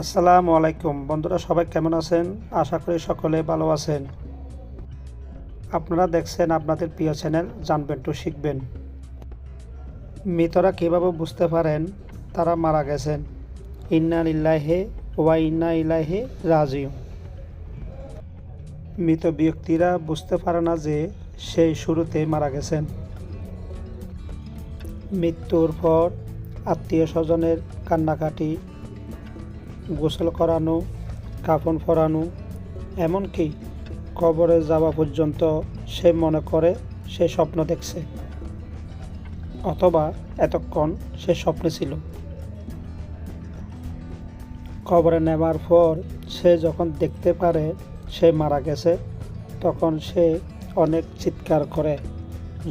আসসালামু আলাইকুম। বন্ধুরা, সবাই কেমন আছেন? আশা করি সকলে ভালো আছেন। আপনারা দেখছেন আপনাদের প্রিয় চ্যানেল জানবেন টু শিখবেন। মৃতরা কীভাবে বুঝতে পারেন তারা মারা গেছেন। ইন্না ইল্লাহে ওয়া ইন্না ইলাহে রাজিউ মৃত ব্যক্তিরা বুঝতে পারে না যে সেই শুরুতে মারা গেছেন। মৃত্যুর পর আত্মীয় স্বজনের কান্নাকাটি গোসল করানো, কাফন পরানো, এমনকি কবরে যাওয়া পর্যন্ত সে মনে করে সে স্বপ্ন দেখছে, অথবা এতক্ষণ সে স্বপ্নে ছিল। কবরে নেওয়ার পর সে যখন দেখতে পারে সে মারা গেছে, তখন সে অনেক চিৎকার করে।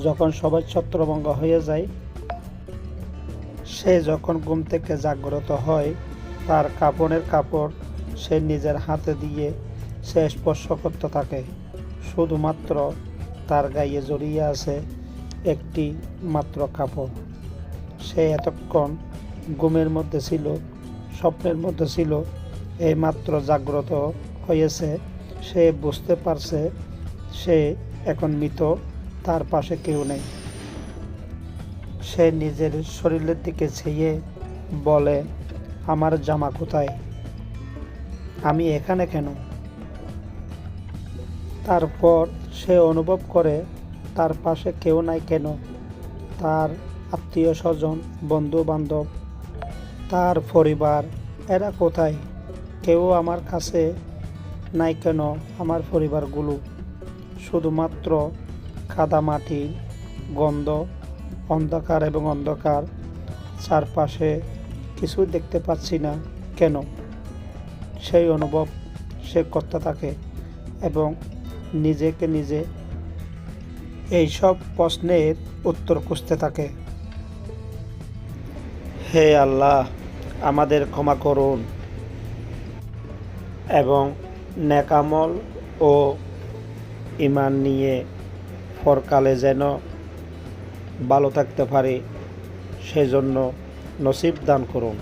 যখন সবাই ছত্রভঙ্গ হয়ে যায়, সে যখন ঘুম থেকে জাগ্রত হয় তার কাপড়ের কাপড় সে নিজের হাতে দিয়ে সে স্পর্শ করতে থাকে। শুধুমাত্র তার গায়ে জড়িয়ে আছে একটি মাত্র কাপড়। সে এতক্ষণ ঘুমের মধ্যে ছিল, স্বপ্নের মধ্যে ছিল এই মাত্র জাগ্রত হয়েছে। সে বুঝতে পারছে সে এখন মৃত, তার পাশে কেউ নেই। সে নিজের শরীরের দিকে চেয়ে বলে আমার জামা কোথায়? আমি এখানে কেন? তারপর সে অনুভব করে, তার পাশে কেউ নাই কেন? তার আত্মীয় স্বজন বন্ধু বান্ধব তার পরিবার, এরা কোথায়? কেউ আমার কাছে নাই কেন আমার পরিবারগুলো? শুধুমাত্র কাদামাটি, গন্ধ, অন্ধকার এবং অন্ধকার চারপাশে কিছু দেখতে পাচ্ছি না। কেন? সেই অনুভব, সে করতে থাকে এবং নিজেকে নিজে এইসব প্রশ্নের উত্তর খুঁজতে থাকে। হে আল্লাহ, আমাদের ক্ষমা করুন এবং নেকামল ও ইমান নিয়ে পরকালে যেন ভালো থাকতে পারে, সেজন্য নসিব দান করুন।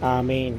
আমিন।